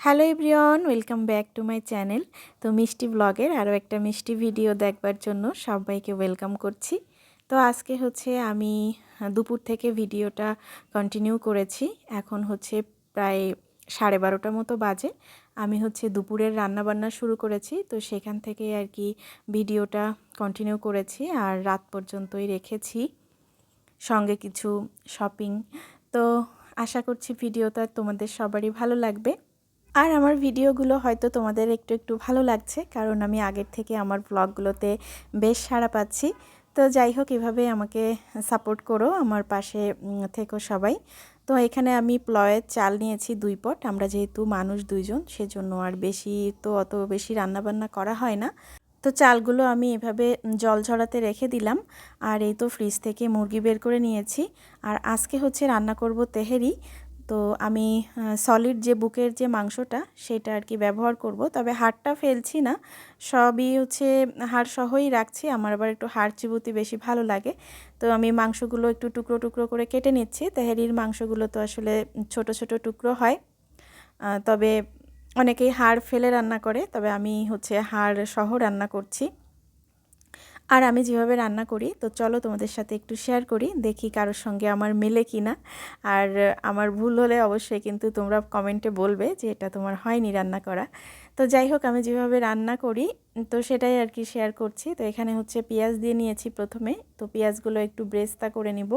Hello everyone, welcome back to my channel. তো মিষ্টি ব্লগের আরও একটা মিষ্টি ভিডিও দেখবার জন্য সবাইকে ওয়েলকাম করছি। তো আজকে হচ্ছে আমি দুপুর থেকে ভিডিওটা কন্টিনিউ করেছি। এখন হচ্ছে প্রায় সাড়ে বারোটা মতো বাজে। আমি হচ্ছে দুপুরের রান্নাবান্না শুরু করেছি। তো সেখান থেকে আর কি ভিডিওটা কন্টিনিউ করেছি আর রাত পর্যন্তই রেখেছি। সঙ্গে কিছু শপিং তো আশা করছি ভিডিওটা তোমাদের সবারই ভালো লাগবে। আর আমার ভিডিওগুলো হয়তো তোমাদের একটু একটু ভালো লাগছে, কারণ আমি আগের থেকে আমার ব্লগগুলোতে বেশ সাড়া পাচ্ছি। তো যাই হোক, এভাবে আমাকে সাপোর্ট করো আমার পাশে থেকো সবাই। তো এখানে আমি প্লয়ের চাল নিয়েছি দুই পট। আমরা যেহেতু মানুষ দুইজন, সেজন্য আর বেশি তো অত বেশি রান্নাবান্না করা হয় না। তো চালগুলো আমি এভাবে জল ঝরাতে রেখে দিলাম। আর এই তো ফ্রিজ থেকে মুরগি বের করে নিয়েছি। আর আজকে হচ্ছে রান্না করব তেহেরি। তো আমি সলিড যে বুকের যে মাংসটা সেটা আর কি ব্যবহার করব। তবে হাড়টা ফেলছি না, সবই হচ্ছে হাড় সহই রাখছি, আমার আবার একটু হাড় চিবুতি বেশি ভালো লাগে। তো আমি মাংসগুলো একটু টুকরো টুকরো করে কেটে নিচ্ছি। তেহারির মাংসগুলো তো আসলে ছোট ছোট টুকরো হয়। তবে অনেকেই হাড় ফেলে রান্না করে, তবে আমি হচ্ছে হাড় সহ রান্না করছি। আর আমি যেভাবে রান্না করি, তো চলো তোমাদের সাথে একটু শেয়ার করি, দেখি কারোর সঙ্গে আমার মেলে কি না আর আমার ভুল হলে অবশ্যই কিন্তু তোমরা কমেন্টে বলবে যে এটা তোমার হয়নি রান্না করা। তো যাই হোক, আমি যেভাবে রান্না করি, তো সেটাই আর কি শেয়ার করছি। তো এখানে হচ্ছে পেঁয়াজ দিয়ে নিয়েছি প্রথমে। তো পেঁয়াজগুলো একটু ব্রেস্তা করে নিব।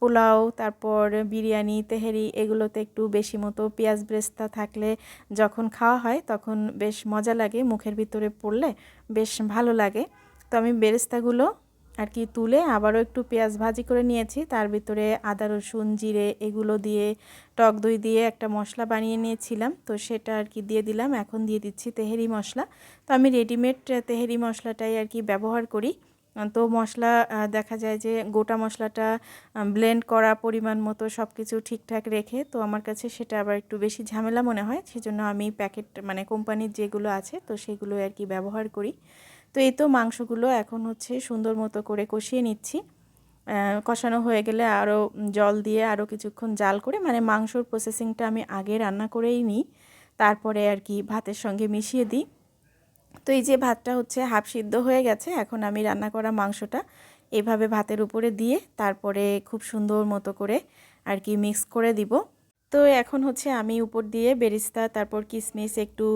পোলাও, তারপর বিরিয়ানি, তেহেরি, এগুলোতে একটু বেশি মতো পেঁয়াজ ব্রেস্তা থাকলে যখন খাওয়া হয়, তখন বেশ মজা লাগে। মুখের ভিতরে পড়লে বেশ ভালো লাগে। তো আমি বেরেস্তাগুলো আর কি তুলে আবারও একটু পেঁয়াজ ভাজি করে নিয়েছি। তার ভিতরে আদা, রসুন, জিরে এগুলো দিয়ে, টক দই দিয়ে একটা মশলা বানিয়ে নিয়েছিলাম। তো সেটা আর কি দিয়ে দিলাম। এখন দিয়ে দিচ্ছি তেহেরি মশলা। তো আমি রেডিমেড তেহেরি মশলাটাই আর কি ব্যবহার করি। তো মশলা দেখা যায় যে গোটা মশলাটা ব্লেন্ড করা পরিমাণ মতো সব কিছু ঠিকঠাক রেখে তো আমার কাছে সেটা আবার একটু বেশি ঝামেলা মনে হয়। সেজন্য আমি প্যাকেট মানে কোম্পানির যেগুলো আছে তো সেগুলো আর কি ব্যবহার করি। তো এই তো মাংসগুলো এখন হচ্ছে সুন্দর মতো করে কষিয়ে নিচ্ছি। কষানো হয়ে গেলে আরও জল দিয়ে আরও কিছুক্ষণ জাল করে মানে মাংসর প্রসেসিংটা আমি আগে রান্না করেই নিই। তারপরে আর কি ভাতের সঙ্গে মিশিয়ে দিই। তো এই যে ভাতটা হচ্ছে হাফ সিদ্ধ হয়ে গেছে, এখন আমি রান্না করা মাংসটা এভাবে ভাতের উপরে দিয়ে তারপরে খুব সুন্দর মতো করে আর কি মিক্স করে দিব। তো এখন হচ্ছে আমি উপর দিয়ে বেরিস্তা, তারপর কিসমিস, একটু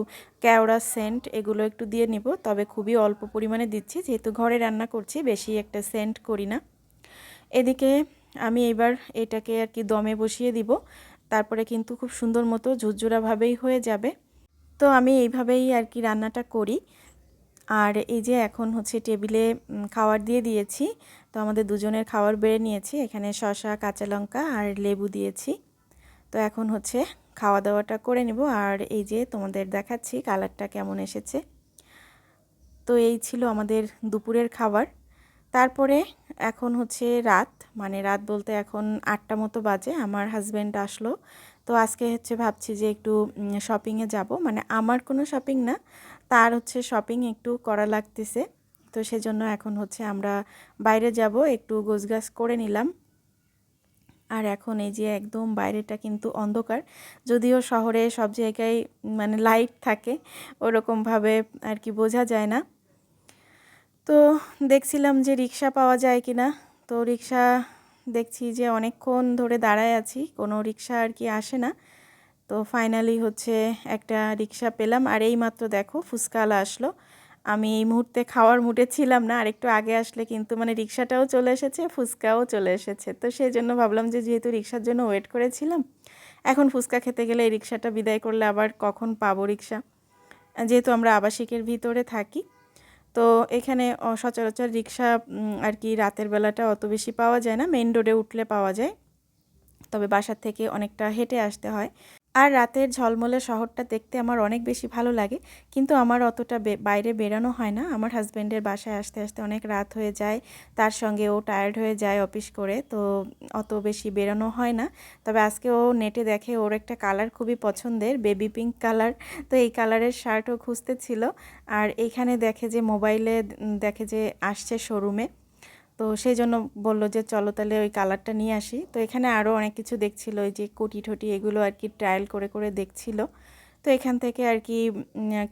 কেওড়া, সেন্ট এগুলো একটু দিয়ে নিব। তবে খুবই অল্প পরিমাণে দিচ্ছি, যেহেতু ঘরে রান্না করছি, বেশি একটা সেন্ট করি না। এদিকে আমি এবার এটাকে আর কি দমে বসিয়ে দিব। তারপরে কিন্তু খুব সুন্দর মতো ঝুরঝুরাভাবেই হয়ে যাবে। তো আমি এইভাবেই আর কি রান্নাটা করি। আর এই যে এখন হচ্ছে টেবিলে খাবার দিয়ে দিয়েছি। তো আমাদের দুজনের খাবার বেড়ে নিয়েছি। এখানে শশা কাঁচা লঙ্কা আর লেবু দিয়েছি। তো এখন হচ্ছে খাওয়া দাওয়াটা করে নিব। আর এই যে তোমাদের দেখাচ্ছি কালারটা কেমন এসেছে। তো এই ছিল আমাদের দুপুরের খাবার। তারপরে এখন হচ্ছে রাত মানে রাত বলতে এখন আটটা মতো বাজে, আমার হাজব্যান্ড আসলো। তো আজকে হচ্ছে ভাবছি যে একটু শপিংয়ে যাব। মানে আমার কোনো শপিং না, তার হচ্ছে শপিং একটু করা লাগতেছে। তো সেজন্য এখন হচ্ছে আমরা বাইরে যাব, একটু গোছগাছ করে নিলাম। আর এখন এই যে একদম বাইরেটা কিন্তু অন্ধকার, যদিও শহরে সব জায়গায় মানে লাইট থাকে, ওরকমভাবে আর কি বোঝা যায় না। তো দেখছিলাম যে রিক্সা পাওয়া যায় কি না তো রিক্সা দেখছি যে অনেকক্ষণ ধরে দাঁড়ায় আছি, কোনো রিক্সা আর কি আসে না। তো ফাইনালি হচ্ছে একটা রিক্সা পেলাম, আর এই মাত্র দেখো ফুচকালা আসলো। আমি এই মুহূর্তে খাওয়ার মুডে ছিলাম না, আর একটু আগে আসলে কিন্তু মানে রিক্সাটাও চলে এসেছে, ফুচকাও চলে এসেছে। তো সেই জন্য ভাবলাম যে যেহেতু রিক্সার জন্য ওয়েট করেছিলাম, এখন ফুচকা খেতে গেলে এই রিক্সাটা বিদায় করলে আবার কখন পাবো রিক্সা? যেহেতু আমরা আবাসিকের ভিতরে থাকি, তো এখানে সচরাচর রিক্সা আর কি রাতের বেলাটা অত বেশি পাওয়া যায় না মেন রোডে উঠলে পাওয়া যায়। তবে বাসার থেকে অনেকটা হেঁটে আসতে হয়। আর রাতের ঝলমলে শহরটা দেখতে আমার অনেক বেশি ভালো লাগে। কিন্তু আমার অতটা বাইরে বেরানো হয় না। আমার হাজব্যান্ডের বাসায় আসতে আসতে অনেক রাত হয়ে যায়। তার সঙ্গে ও টায়ার্ড হয়ে যায় অফিস করে। তো অত বেশি বেরানো হয় না। তবে আজকে ও নেটে দেখে ওর একটা কালার খুবই পছন্দের বেবি পিঙ্ক কালার। তো এই কালারের শার্টও খুঁজতে ছিল। আর এখানে দেখে যে মোবাইলে দেখে যে আসছে শোরুমে তো সেই জন্য বলল যে, চলো তাহলে ওই কালারটা নিয়ে আসি। তো এখানে আরও অনেক কিছু দেখছিল, ওই যে কোটি ঠটি এগুলো আর কি ট্রায়াল করে করে দেখছিল। তো এখান থেকে আর কি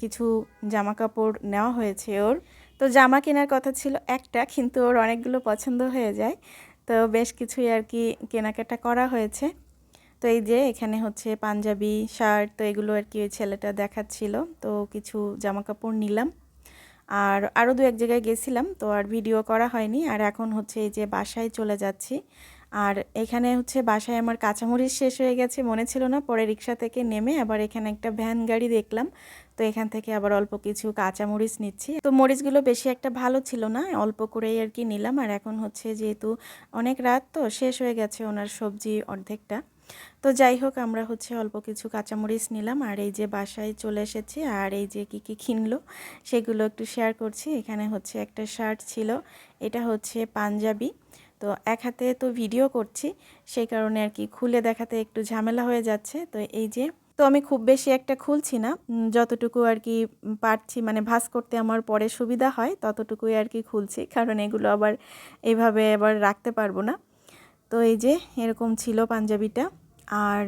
কিছু জামা কাপড় নেওয়া হয়েছে ওর। তো জামা কেনার কথা ছিল একটা, কিন্তু ওর অনেকগুলো পছন্দ হয়ে যায়। তো বেশ কিছুই আর কি কেনাকাটা করা হয়েছে। তো এই যে এখানে হচ্ছে পাঞ্জাবি, শার্ট, তো এগুলো আর কি ওই ছেলেটা দেখাচ্ছিল। তো কিছু জামা কাপড় নিলাম। আর আরও দু এক জায়গায় গেছিলাম, তো আর ভিডিও করা হয়নি। আর এখন হচ্ছে এই যে বাসায় চলে যাচ্ছি। আর এখানে হচ্ছে বাসায় আমার কাঁচামরিচ শেষ হয়ে গেছে, মনে ছিল না, পরে রিক্সা থেকে নেমে আবার এখানে একটা ভ্যান গাড়ি দেখলাম। তো এখান থেকে আবার অল্প কিছু কাঁচামরিচ নিচ্ছি। তো মরিচগুলো বেশি একটা ভালো ছিল না, অল্প করেই আর কি নিলাম। আর এখন হচ্ছে যেহেতু অনেক রাত, তো শেষ হয়ে গেছে ওনার সবজি অর্ধেকটা। তো যাই হোক, আমরা হচ্ছে অল্প কিছু কাঁচামরিচ নিলাম আর এই যে বাসায় চলে এসেছি আর এই যে কী কী কিনলো সেগুলো একটু শেয়ার করছি। এখানে হচ্ছে একটা শার্ট ছিল, এটা হচ্ছে পাঞ্জাবি। তো এক হাতে তো ভিডিও করছি, সেই কারণে আর কি খুলে দেখাতে একটু ঝামেলা হয়ে যাচ্ছে। তো এই যে, তো আমি খুব বেশি একটা খুলছি না যতটুকু আর কি পারছি মানে ভাঁজ করতে আমার পরে সুবিধা হয়, ততটুকুই আর কি খুলছি, কারণ এগুলো আবার এইভাবে আবার রাখতে পারব না। তো এই যে এরকম ছিল পাঞ্জাবিটা। আর,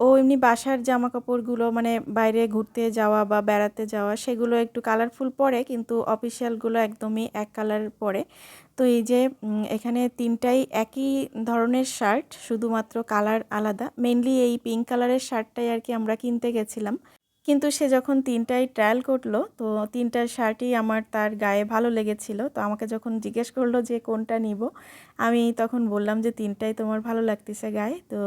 ও এমনি বাসার জামা কাপড়গুলো মানে বাইরে ঘুরতে যাওয়া বা বেড়াতে যাওয়া, সেগুলো একটু কালারফুল পরে, কিন্তু অফিসিয়ালগুলো একদমই এক কালার পরে। তো এই যে এখানে তিনটাই একই ধরনের শার্ট শুধুমাত্র কালার আলাদা। মেনলি এই পিঙ্ক কালারের শার্টটাই আর কি আমরা কিনতে গেছিলাম। কিন্তু সে যখন তিনটাই ট্রায়াল করল, তো তিনটার শার্টই আমার তার গায়ে ভালো লেগেছিল। তো আমাকে যখন জিজ্ঞেস করল যে কোনটা নিব, আমি তখন বললাম যে তিনটাই তোমার ভালো লাগতেছে গায়ে। তো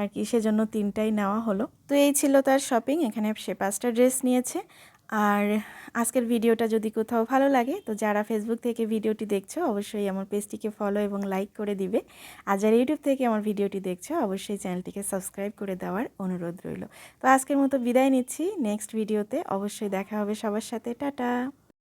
আর কি সেজন্য তিনটাই নেওয়া হলো। তো এই ছিল তার শপিং এখানে সে পাঁচটা ড্রেস নিয়েছে। আর আজকের ভিডিওটা যদি কোথাও ভালো লাগে, তো যারা ফেসবুক থেকে ভিডিওটি দেখছ, অবশ্যই আমার পেজটিকে ফলো এবং লাইক করে দিবে। আর যারা ইউটিউব থেকে আমার ভিডিওটি দেখছ, অবশ্যই চ্যানেলটিকে সাবস্ক্রাইব করে দেওয়ার অনুরোধ রইল। তো আজকের মতো বিদায় নিচ্ছি। নেক্সট ভিডিওতে অবশ্যই দেখা হবে সবার সাথে। টাটা!